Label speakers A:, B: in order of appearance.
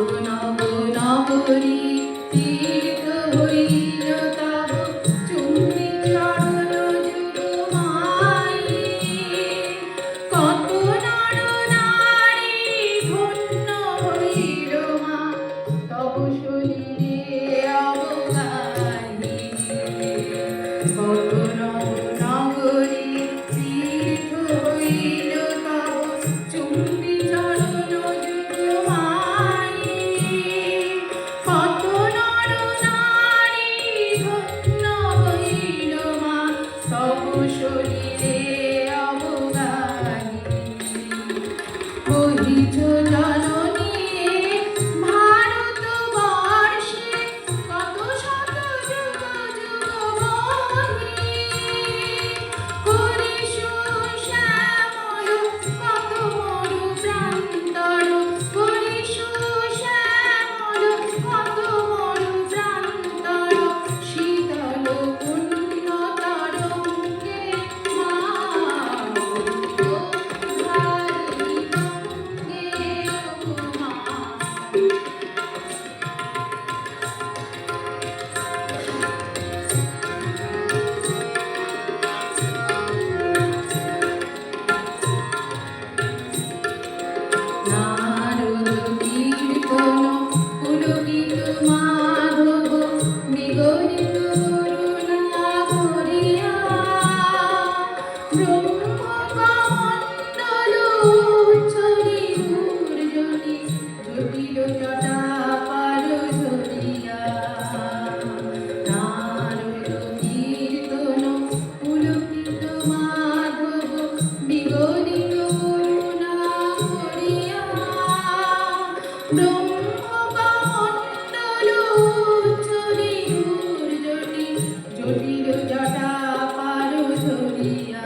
A: নব নব হরি তীর্থ হরিল তব চুম্বি চরণ জুমাই কত নর নারী ধন্য হইল মা, তব শরীরে অবগাহি কত নর return. জটিল জটা পার ধরিয়া